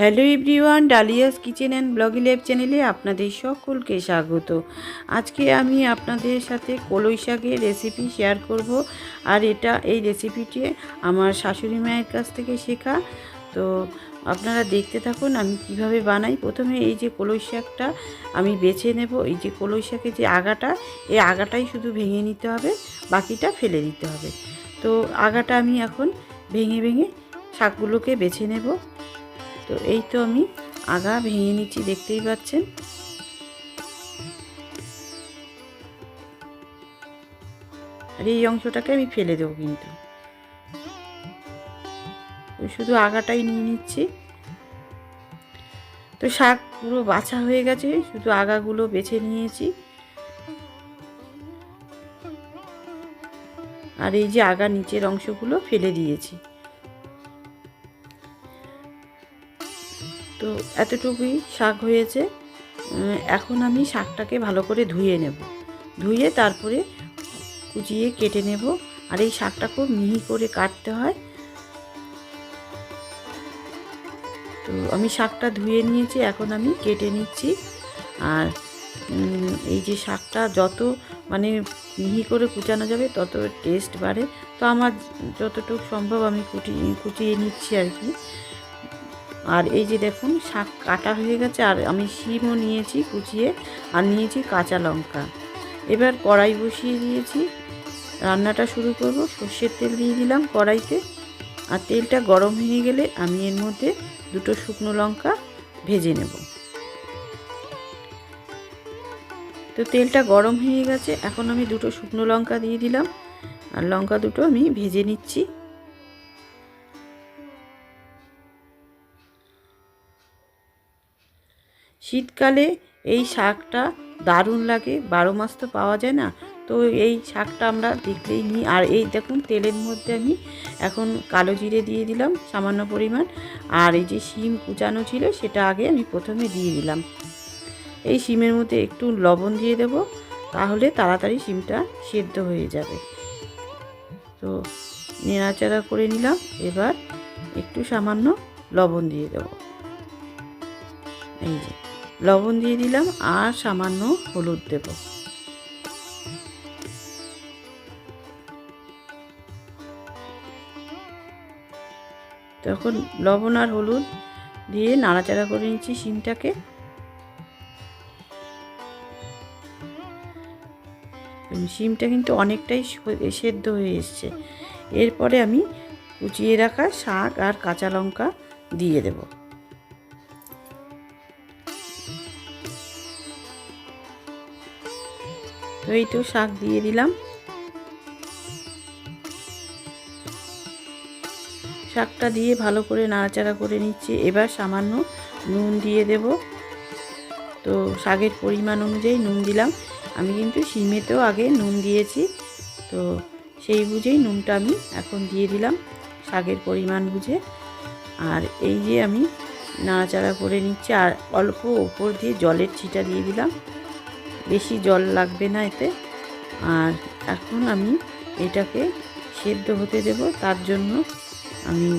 Hello everyone, Dalia's kitchen and bloggy lab চ্যানেলে আপনাদের সকলকে স্বাগত। আজকে আমি আপনাদের সাথে কলই শাকের রেসিপি শেয়ার করব আর এটা, এই রেসিপিটি আমার শাশুড়ি মায়ের কাছ থেকে শেখা। তো আপনারা দেখতে থাকুন আমি কীভাবে বানাই। প্রথমে এই যে কলই শাকটা আমি বেছে নেব। এই যে কলই শাকের যে আগাটা, এই আগাটাই শুধু ভেঙে নিতে হবে, বাকিটা ফেলে দিতে হবে। তো আগাটা আমি এখন ভেঙে ভেঙে শাকগুলোকে বেছে নেব। তো এই তো আমি আগা ভেঙে নিচ্ছি, দেখতেই পাচ্ছেন। আর এই অংশটাকে আমি ফেলে দেবো কিন্তু। শুধু আগাটাই নিয়ে নিচ্ছি। তো শাক পুরো বাছা হয়ে গেছে, শুধু আগাগুলো বেছে নিয়েছি। আর এই যে আগা নিচের অংশগুলো ফেলে দিয়েছি। তো এতটুকুই শাক হয়েছে। এখন আমি শাকটাকে ভালো করে ধুয়ে নেব। ধুয়ে তারপরে কুচিয়ে কেটে নেব। আর এই শাকটা খুব মিহি করে কাটতে হয়। তো আমি শাকটা ধুয়ে নিয়েছি, এখন আমি কেটে নিচ্ছি। আর এই যে শাকটা যত মানে মিহি করে কুচানো যাবে, তত টেস্ট বাড়ে। তো আমার যতটুকু সম্ভব আমি কুটি, কুচিয়ে নিচ্ছি আর কি। আর এই যে দেখুন, শাক কাটা হয়ে গেছে, আর আমি শিমও নিয়েছি কুচিয়ে, আর নিয়েছি কাঁচা লঙ্কা। এবার কড়াই বসিয়ে দিয়েছি। রান্নাটা শুরু করব। সর্ষের তেল দিয়ে দিলাম কড়াইতে। আর তেলটা গরম হয়ে গেলে আমি এর মধ্যে দুটো শুকনো লঙ্কা ভেজে নেব। তো তেলটা গরম হয়ে গেছে, এখন আমি দুটো শুকনো লঙ্কা দিয়ে দিলাম। আর লঙ্কা দুটো আমি ভেজে নিচ্ছি। শীতকালে এই শাকটা দারুণ লাগে, বারো মাস তো পাওয়া যায় না। তো এই শাকটা আমরা দেখলেই নিই। আর এই দেখুন, তেলের মধ্যে আমি এখন কালো জিরে দিয়ে দিলাম, সামান্য পরিমাণ। আর এই যে শিম কুচানো ছিল, সেটা আগে আমি প্রথমে দিয়ে দিলাম। এই শিমের মধ্যে একটু লবণ দিয়ে দেব, তাহলে তাড়াতাড়ি শিমটা সেদ্ধ হয়ে যাবে। তো নেড়াচাড়া করে নিলাম, এবার একটু সামান্য লবণ দিয়ে দেব। এই যে। লবণ দিয়ে দিলাম আর সামান্য হলুদ দেব। তখন লবণ আর হলুদ দিয়ে নাড়াচাড়া করে নিচ্ছি শিমটাকে। শিমটা কিন্তু অনেকটাই সেদ্ধ হয়ে এসছে। এরপরে আমি কুচিয়ে রাখা শাক আর কাঁচা লঙ্কা দিয়ে দেবো। তো এই তো শাক দিয়ে দিলাম। শাকটা দিয়ে ভালো করে নাড়াচাড়া করে নিচ্ছি। এবার সামান্য নুন দিয়ে দেব। তো শাকের পরিমাণ অনুযায়ী নুন দিলাম। আমি কিন্তু সিমেতেও আগে নুন দিয়েছি। তো সেই বুঝেই নুনটা আমি এখন দিয়ে দিলাম শাকের পরিমাণ বুঝে। আর এই যে আমি নাড়াচাড়া করে নিচ্ছি। আর অল্প ওপর দিয়ে জলের ছিটা দিয়ে দিলাম। বেশি জল লাগবে না এতে। আর এখন আমি এটাকে সেদ্ধ হতে দেব, তার জন্য আমি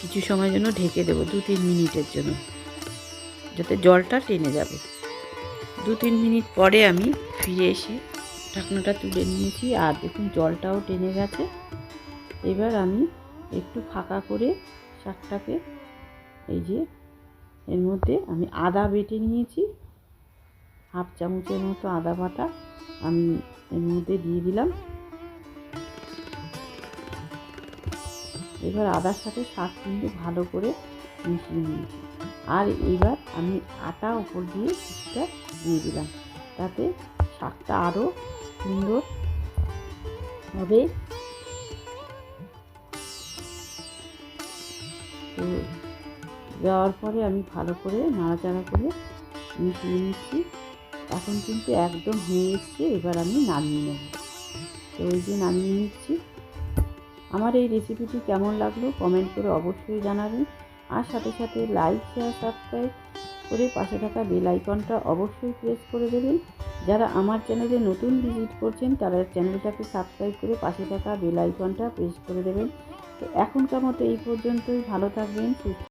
কিছু সময়ের জন্য ঢেকে দেব, দু তিন মিনিটের জন্য, যাতে জলটা টেনে যাবে। দু তিন মিনিট পরে আমি ফিরে এসে ঢাকনাটা তুলে নিয়েছি, আর দেখুন জলটাও টেনে গেছে। এবার আমি একটু ফাঁকা করে শাকটাকে, এই যে, এর মধ্যে আমি আদা বেটে নিয়েছি। হাফ চামচের মতো আদা বাটা আমি এর মধ্যে দিয়ে দিলাম। এবার আদার সাথে শাক কিন্তু ভালো করে মিশিয়ে নিয়েছি। আর এবার আমি আটা ওপর দিয়ে কিছুটা দিয়ে দিলাম। তাতে শাকটা আরও সুন্দর হবে। দেওয়ার পরে আমি ভালো করে নাড়াচাড়া করে মিশিয়ে নিচ্ছি। এখন কিন্তু একদম হয়ে এসছে এবার আমি নামিয়ে নেব। তো ওই যে নামিয়ে নিচ্ছি। আমার এই রেসিপিটি কেমন লাগল কমেন্ট করে অবশ্যই জানাবেন। আর সাথে সাথে লাইক শেয়ার সাবস্ক্রাইব করে পাশে থাকা বেল আইকনটা অবশ্যই প্রেস করে দেবেন। যারা আমার চ্যানেলে নতুন ভিজিট করছেন, তারা চ্যানেলটাকে সাবস্ক্রাইব করে পাশে থাকা বেল আইকনটা প্রেস করে দেবেন। তো এখনকার মতো এই পর্যন্তই। ভালো থাকবেন, সুস্থ